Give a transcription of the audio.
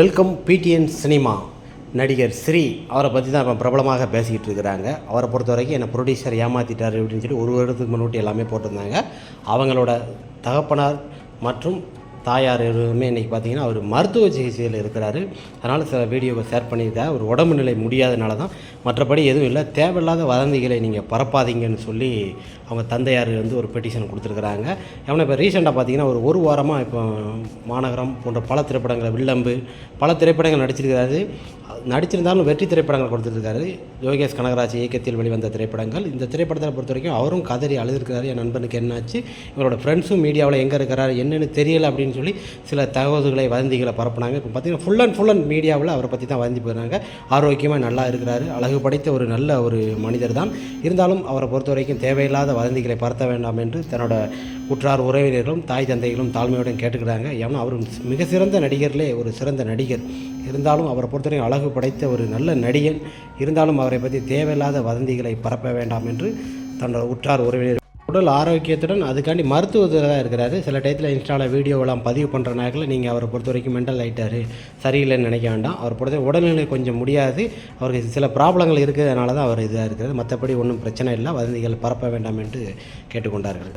Welcome PTN cinema நடிகர் ஸ்ரீ அவரை பற்றி தான் இப்போ பிரபலமாக பேசிக்கிட்டு இருக்கிறாங்க. அவரை பொறுத்த வரைக்கும் என்னை ப்ரொடியூசர் ஏமாற்றிட்டார் அப்படின்னு சொல்லி ஒரு வருடத்துக்கு முன்னாடி எல்லாமே போட்டிருந்தாங்க. அவங்களோட தகப்பனார் மற்றும் தாயார் எதுவுமே இன்றைக்கி பார்த்தீங்கன்னா அவர் மருத்துவ சிகிச்சையில் இருக்கிறாரு. அதனால் சில வீடியோவை ஷேர் பண்ணியிருக்காரு. ஒரு உடம்பு நிலை முடியாதனால தான். மற்றபடி எதுவும் இல்லை. தேவையில்லாத வதந்திகளை நீங்கள் பரப்பாதீங்கன்னு சொல்லி அவங்க தந்தையார் வந்து ஒரு பெட்டிஷன் கொடுத்துருக்குறாங்க. ஏன்னா இப்போ ரீசெண்டாக பார்த்தீங்கன்னா ஒரு ஒரு வாரமாக இப்போ மாநகரம் போன்ற பல திரைப்படங்களை வில்லம்பு பல திரைப்படங்கள் நடிச்சிருக்கிறாரு. நடிச்சிருந்தாலும் வெற்றி திரைப்படங்கள் கொடுத்துருக்காரு யோகேஷ் கனகராஜ் இயக்கத்தில் வெளிவந்த திரைப்படங்கள். இந்த திரைப்படத்தை பொறுத்த வரைக்கும் அவரும் கதறி அழுதுருக்கிறாரு. என் நண்பனுக்கு என்னாச்சு? இவரோட ஃப்ரெண்ட்ஸும் மீடியாவில் எங்கே இருக்கிறாரு? என்னென்னு தெரியல அப்படின்னு சொல்லி சில தகவல்களை வதந்திகளை பரப்புனாங்க. இப்போ பார்த்திங்கன்னா ஃபுல் அண்ட் ஃபுல் அண்ட் மீடியாவில் அவரை பற்றி தான் வதந்தி போயிடுறாங்க ஆரோக்கியமாக நல்லா இருக்கிறாரு. அழகு படைத்த ஒரு நல்ல ஒரு மனிதர் தான். இருந்தாலும் அவரை பொறுத்த வரைக்கும் தேவையில்லாத வதந்திகளை பரத்த வேண்டாம் என்று தன்னோட உற்றார் உறவினர்களும் தாய் தந்தைகளும் தாழ்மையுடன் கேட்டுக்கிறாங்க. ஏன்னா அவர் மிக சிறந்த நடிகர்லே ஒரு சிறந்த நடிகர். இருந்தாலும் அவரை பொறுத்தவரைக்கும் அழகு படைத்த ஒரு நல்ல நடிகன். இருந்தாலும் அவரை பற்றி தேவையில்லாத வதந்திகளை பரப்ப வேண்டாம் என்று தன்னோட உற்றார் உறவினர் உடல் ஆரோக்கியத்துடன் அதுக்காண்டி மருத்துவத்தில் தான் இருக்கிறாரு. சில டயத்தில் இன்ஸ்டாவில் வீடியோவெல்லாம் பதிவு பண்ணுற நேரத்தில் நீங்கள் அவரை பொறுத்த வரைக்கும் மென்டல் ஆகிட்டாரு சரியில்லைன்னு நினைக்க வேண்டாம். அவர் பொறுத்த உடல்நிலை கொஞ்சம் முடியாது. அவருக்கு சில ப்ராப்ளங்கள் இருக்கிறதுனால தான் அவர் இதாக இருக்கிறது மற்றபடி ஒன்றும் பிரச்சனை இல்லை. வதந்திகள் பரப்ப வேண்டாம் என்று கேட்டுக்கொண்டார்கள்.